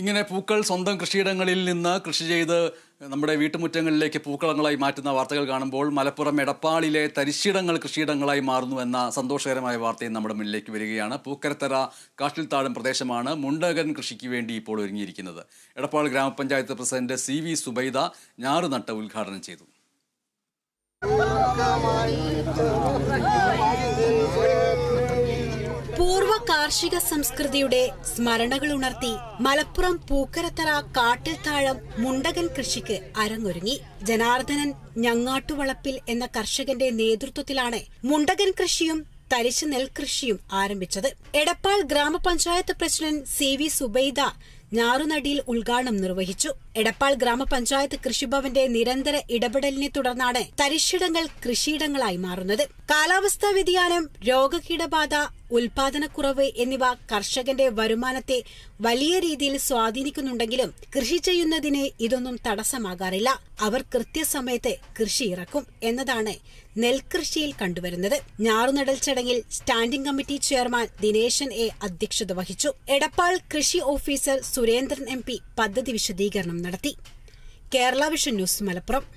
ഇങ്ങനെ പൂക്കൾ സ്വന്തം കൃഷിയിടങ്ങളിൽ നിന്ന് കൃഷി ചെയ്ത് നമ്മുടെ വീട്ടുമുറ്റങ്ങളിലേക്ക് പൂക്കളങ്ങളായി മാറ്റുന്ന വാർത്തകൾ കാണുമ്പോൾ മലപ്പുറം എടപ്പാളിലെ തരിശിടങ്ങൾ കൃഷിയിടങ്ങളായി മാറുന്നു എന്ന സന്തോഷകരമായ വാർത്തയും നമ്മുടെ മുന്നിലേക്ക് വരികയാണ്. പൂക്കരത്തറ കാട്ടിൽത്താഴം പ്രദേശമാണ് മുണ്ടകൻ കൃഷിക്ക് വേണ്ടി ഇപ്പോൾ ഒരുങ്ങിയിരിക്കുന്നത്. എടപ്പാൾ ഗ്രാമപഞ്ചായത്ത് പ്രസിഡന്റ് സി വി സുബൈദ ഞാറുനട്ട് ഉദ്ഘാടനം ചെയ്തു. കാർഷിക സംസ്കൃതിയുടെ സ്മരണകൾ ഉണർത്തി മലപ്പുറം പൂക്കരത്തറ കാട്ടിൽ താഴം മുണ്ടകൻ കൃഷിക്ക് അരങ്ങൊരുങ്ങി. ജനാർദ്ദനൻ ഞങ്ങാട്ടുവളപ്പിൽ എന്ന കർഷകന്റെ നേതൃത്വത്തിലാണ് മുണ്ടകൻ കൃഷിയും തരിശ് നെൽകൃഷിയും ആരംഭിച്ചത്. എടപ്പാൾ ഗ്രാമപഞ്ചായത്ത് പ്രസിഡന്റ് സി വി സുബൈദ ഞാറുനടിയിൽ ഉദ്ഘാടനം നിർവഹിച്ചു. എടപ്പാൾ ഗ്രാമപഞ്ചായത്ത് കൃഷിഭവന്റെ നിരന്തര ഇടപെടലിനെ തുടർന്നാണ് തരിശിടങ്ങൾ കൃഷിയിടങ്ങളായി മാറുന്നത്. കാലാവസ്ഥാ വ്യതിയാനം രോഗകീടബാധ ഉൽപാദനക്കുറവ് എന്നിവ കർഷകന്റെ വരുമാനത്തെ വലിയ രീതിയിൽ സ്വാധീനിക്കുന്നുണ്ടെങ്കിലും കൃഷി ചെയ്യുന്നതിന് ഇതൊന്നും തടസ്സമാകാറില്ല. അവർ കൃത്യസമയത്ത് കൃഷി ഇറക്കും എന്നതാണ് നെൽകൃഷിയിൽ കണ്ടുവരുന്നത്. ഞാറുനടൽ ചടങ്ങിൽ standing committee chairman Dineshan A അധ്യക്ഷത വഹിച്ചു. എടപ്പാൾ കൃഷി ഓഫീസർ സുരേന്ദ്രൻ എം പദ്ധതി വിശദീകരണം നടത്തി. Kerala vision news Malappuram.